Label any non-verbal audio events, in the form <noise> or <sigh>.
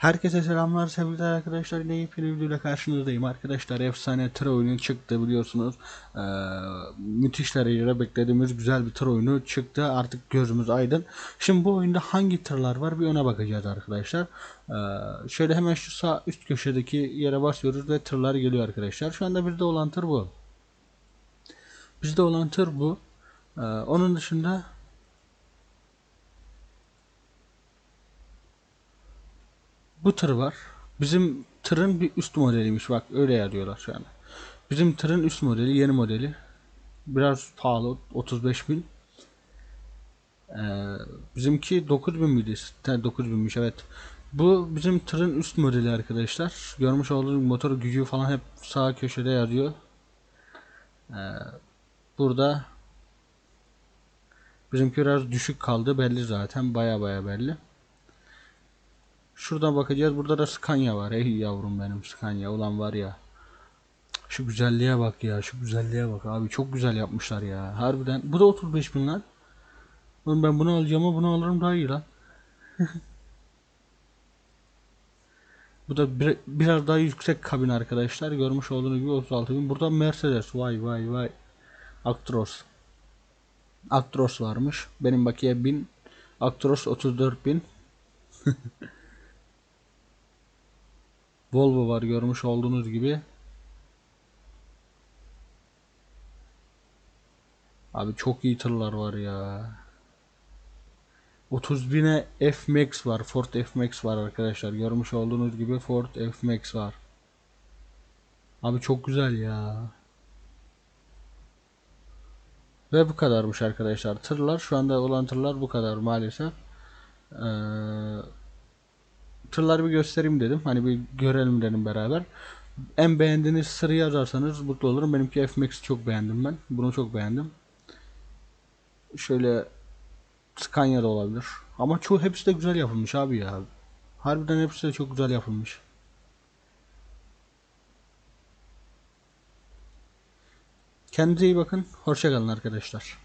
Herkese selamlar sevgili arkadaşlar. Yine yepyeni videoyla karşınızdayım. Arkadaşlar efsane tır oyunu çıktı biliyorsunuz. Ee, müthiş derecede beklediğimiz güzel bir tır oyunu çıktı. Artık gözümüz aydın. Şimdi bu oyunda hangi tırlar var bir ona bakacağız arkadaşlar. Ee, şöyle hemen şu sağ üst köşedeki yere basıyoruz ve tırlar geliyor arkadaşlar. Şu anda bizde olan tır bu. Bizde olan tır bu. Ee, onun dışında Bu tır var. Bizim tırın bir üst modeliymiş bak öyle yazıyorlar şu an. Bizim tırın üst modeli yeni modeli. Biraz pahalı 35 bin. Ee, bizimki 9000 miydi? Ha, 9000'miş evet. Bu bizim tırın üst modeli arkadaşlar. Görmüş olduğunuz motor gücü falan hep sağ köşede yazıyor. Ee, burada bizimki biraz düşük kaldı belli zaten baya baya belli. Şuradan bakacağız. Burada da Scania var. Ey yavrum benim Scania. Ulan var ya. Şu güzelliğe bak ya. Şu güzelliğe bak abi. Çok güzel yapmışlar ya. Harbiden. Bu da 35 bin lan. Oğlum ben bunu alacağım ama bunu alırım daha iyi lan. <laughs> Bu da bir, biraz daha yüksek kabin arkadaşlar. Görmüş olduğunuz gibi 36 bin. Burada Mercedes. Vay vay vay. Actros. Actros varmış. Benim bakiye 1000. Actros 34 bin. <laughs> Volvo var görmüş olduğunuz gibi. Abi çok iyi tırlar var ya. 30 bine F-Max var. Ford F-Max var arkadaşlar. Görmüş olduğunuz gibi Ford F-Max var. Abi çok güzel ya. Ve bu kadarmış arkadaşlar. Tırlar şu anda olan tırlar bu kadar maalesef. Ee, tırları bir göstereyim dedim. Hani bir görelim dedim beraber. En beğendiğiniz sırrı yazarsanız mutlu olurum. Benimki F-Max'i çok beğendim ben. Bunu çok beğendim. Şöyle Scania da olabilir. Ama çoğu hepsi de güzel yapılmış abi ya. Harbiden hepsi de çok güzel yapılmış. Kendinize iyi bakın. Hoşçakalın arkadaşlar.